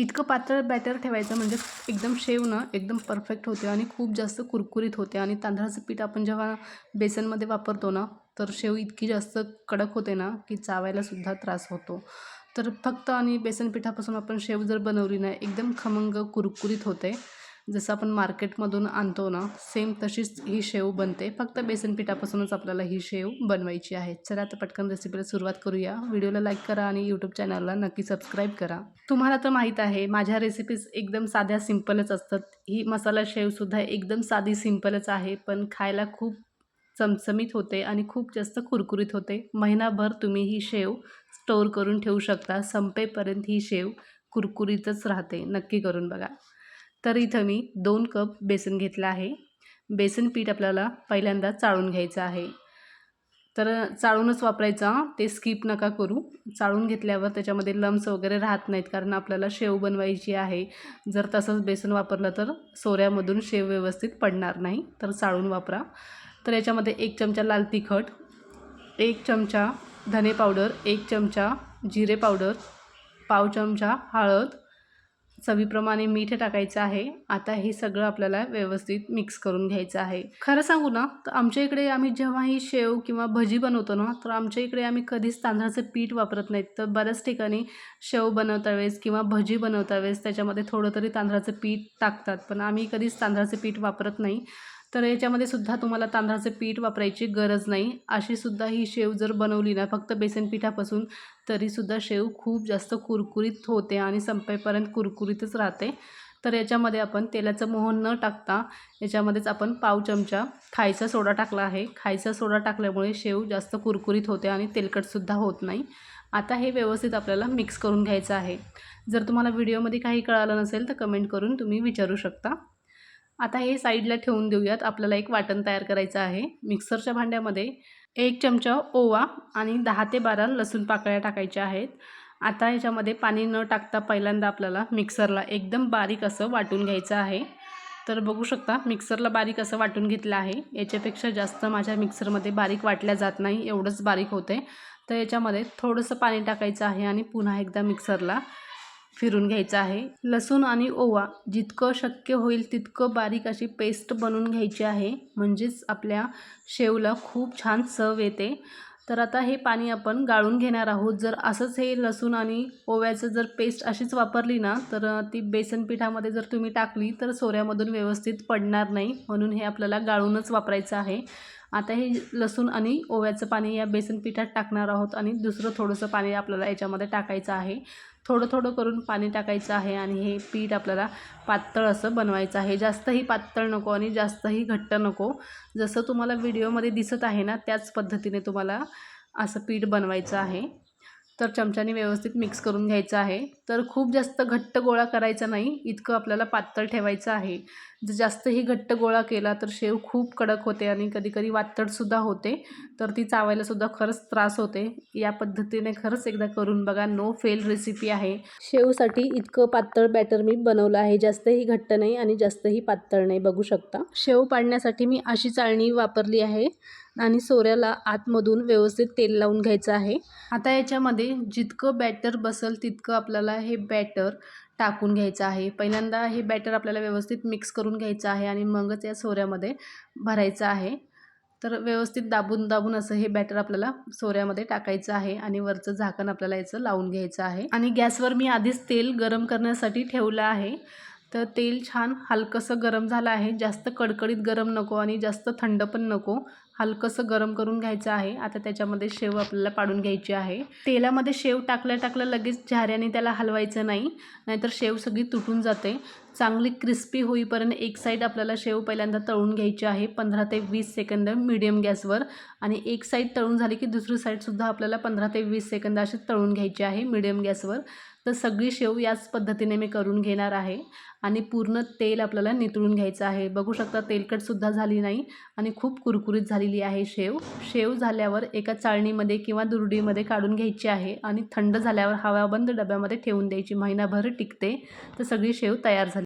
इतकं पातळ बॅटर ठेवायचं म्हणजे एकदम शेव ना एकदम परफेक्ट होते आणि खूप जास्त कुरकुरीत होते. आणि तांदळाचं पीठ आपण जेव्हा बेसनमध्ये वापरतो ना तर शेव इतकी जास्त कडक होते ना की चावायलासुद्धा त्रास होतो. तर फक्त आणि बेसन पिठापासून आपण शेव जर बनवली ना एकदम खमंग कुरकुरीत होते. जसं आपण मार्केटमधून आणतो ना सेम तशीच ही शेव बनते. फक्त बेसन पिठापासूनच आपल्याला ही शेव बनवायची आहे. चला आता पटकन रेसिपीला सुरुवात करूया. व्हिडिओला लाईक करा आणि यूट्यूब चॅनलला नक्की सबस्क्राईब करा. तुम्हाला तर माहीत आहे माझ्या रेसिपीज एकदम साध्या सिंपलच असतात. ही मसाला शेवसुद्धा एकदम साधी सिंपलच आहे पण खायला खूप चमचमीत होते आणि खूप जास्त कुरकुरीत होते. महिनाभर तुम्ही ही शेव स्टोअर करून ठेवू शकता. संपेपर्यंत ही शेव कुरकुरीतच राहते. नक्की करून बघा. तर इथं मी दोन कप बेसन घेतलं आहे. बेसन पीठ आपल्याला पहिल्यांदा चाळून घ्यायचं आहे. तर चाळूनच वापरायचा ते स्किप नका करू. चाळून घेतल्यावर त्याच्यामध्ये लम्स वगैरे राहत नाहीत कारण आपल्याला शेव बनवायची आहे. जर तसंच बेसन वापरलं तर सोऱ्यामधून शेव व्यवस्थित पडणार नाही तर चाळून वापरा. तर याच्यामध्ये एक चमचा लाल तिखट एक चमचा धने पावडर एक चमचा जिरे पावडर पाव चमचा हळद चवीप्रमाणे मीठ टाकायचं आहे. आता हे सगळं आपल्याला व्यवस्थित मिक्स करून घ्यायचं आहे. खरं सांगू ना तर आमच्या इकडे आम्ही जेव्हाही शेव किंवा भजी बनवतो ना तर आमच्या इकडे आम्ही कधीच तांदळाचं पीठ वापरत नाहीत. तर बऱ्याच ठिकाणी शेव बनवता वेळेस किंवा भजी बनवता वेळेस त्याच्यामध्ये थोडं तरी तांदळाचं पीठ टाकतात. पण आम्ही कधीच तांदळाचं पीठ वापरत नाही. तर याच्यामध्ये सुद्धा तुम्हाला तांदळाचं पीठ वापरायची गरज नाही. अशी सुद्धा ही शेव जर बनवली ना फक्त बेसन पिठापासून तरीसुद्धा शेव खूप जास्त कुरकुरीत होते आणि संपेपर्यंत कुरकुरीतच राहते. तर याच्यामध्ये आपण तेलाचं मोहन न टाकता याच्यामध्येच आपण पाव चमचा खायचा सोडा टाकला आहे. खायचा सोडा टाकल्यामुळे शेव जास्त कुरकुरीत होते आणि तेलकटसुद्धा होत नाही. आता हे व्यवस्थित आपल्याला मिक्स करून घ्यायचं आहे. जर तुम्हाला व्हिडिओमध्ये काही कळालं नसेल तर कमेंट करून तुम्ही विचारू शकता. आता हे साईडला ठेवून देऊयात. आपल्याला एक वाटण तयार करायचं आहे. मिक्सरच्या भांड्यामध्ये एक चमचा ओवा आणि दहा ते बारा लसूण पाकळ्या टाकायच्या आहेत. आता ह्याच्यामध्ये पाणी न टाकता पहिल्यांदा आपल्याला मिक्सरला एकदम बारीक असं वाटून घ्यायचं आहे. तर बघू शकता मिक्सरला बारीक असं वाटून घेतलं आहे. याच्यापेक्षा जास्त माझ्या मिक्सरमध्ये बारीक वाटल्या जात नाही एवढंच बारीक होते तर याच्यामध्ये थोडंसं पाणी टाकायचं आहे आणि पुन्हा एकदा मिक्सरला फिरून घ्यायचं आहे. लसूण आणि ओवा जितकं शक्य होईल तितकं बारीक अशी पेस्ट बनवून घ्यायची आहे. म्हणजेच आपल्या शेवला खूप छान चव येते. तर आता हे पाणी आपण गाळून घेणार आहोत. जर असंच हे लसूण आणि ओव्याचं जर पेस्ट अशीच वापरली ना तर ती बेसन पिठामध्ये जर तुम्ही टाकली तर सोऱ्यामधून व्यवस्थित पडणार नाही. म्हणून हे आपल्याला गाळूनच वापरायचं आहे. आता हे लसूण आणि ओव्याचं पाणी या बेसन पिठात टाकणार आहोत आणि दुसरं थोडंसं पाणी आपल्याला याच्यामध्ये टाकायचं आहे. थोडं थोडं करून पाणी टाकायचं आहे आणि हे पीठ आपल्याला पातळ असं बनवायचं आहे. जास्तही पातळ नको आणि जास्तही घट्ट नको. जसं तुम्हाला व्हिडिओमध्ये दिसत आहे ना त्याच पद्धतीने तुम्हाला असं पीठ बनवायचं आहे. तर चमच्याने व्यवस्थित मिक्स करून घ्यायचं आहे. तर खूप जास्त घट्ट गोळा करायचा नाही. इतकं आपल्याला पातळ ठेवायचं आहे. जर जास्तही घट्ट गोळा केला तर शेव खूप कडक होते आणि कधीकधी वातडसुद्धा होते. तर ती चावायलासुद्धा खरंच त्रास होते. या पद्धतीने खरंच एकदा करून बघा. नो फेल रेसिपी आहे. शेवसाठी इतकं पातळ बॅटर मी बनवलं आहे. जास्तही घट्ट नाही आणि जास्तही पातळ नाही. बघू शकता. शेव पाडण्यासाठी मी अशी चाळणी वापरली आहे. आणि सोऱ्याला आतमधून व्यवस्थित तेल लावून घ्यायचं आहे. आता याच्यामध्ये जितकं बॅटर बसल तितकं आपल्याला हे बॅटर टाकून घ्यायचं आहे. पहिल्यांदा हे बॅटर आपल्याला व्यवस्थित मिक्स करून घ्यायचं आहे आणि मगच या सोऱ्यामध्ये भरायचं आहे. तर व्यवस्थित दाबून दाबून असं हे बॅटर आपल्याला सोऱ्यामध्ये टाकायचं आहे आणि वरचं झाकण आपल्याला याचं लावून घ्यायचं आहे. आणि गॅसवर मी आधीच तेल गरम करण्यासाठी ठेवलं आहे. तर तेल छान हलकंसं गरम झालं आहे. जास्त कडकडीत गरम नको आणि जास्त थंड पण नको. हलकंसं गरम करून घ्यायचं आहे. आता त्याच्यामध्ये शेव आपल्याला पाडून घ्यायची आहे. तेलामध्ये शेव टाकल्या टाकल्या लगेच झाऱ्याने त्याला हलवायचं नाही. नाहीतर शेव सगळी तुटून जाते. चांगली क्रिस्पी होईपर्यंत एक साईड आपल्याला शेव पहिल्यांदा तळून घ्यायची आहे. पंधरा ते वीस सेकंद मिडियम गॅसवर. आणि एक साईड तळून झाली की दुसरी साईडसुद्धा आपल्याला पंधरा ते वीस सेकंद अशी तळून घ्यायची आहे मिडियम गॅसवर. तर सगळी शेव याच पद्धतीने मी करून घेणार आहे. आणि पूर्ण तेल आपल्याला नितळून घ्यायचं आहे. बघू शकता तेलकटसुद्धा झाली नाही आणि खूप कुरकुरीत झालेली आहे शेव. शेव झाल्यावर एका चाळणीमध्ये किंवा दुरडीमध्ये काढून घ्यायची आहे आणि थंड झाल्यावर हवाबंद डब्यामध्ये ठेवून द्यायची. महिनाभर टिकते. तर सगळी शेव तयार झाली.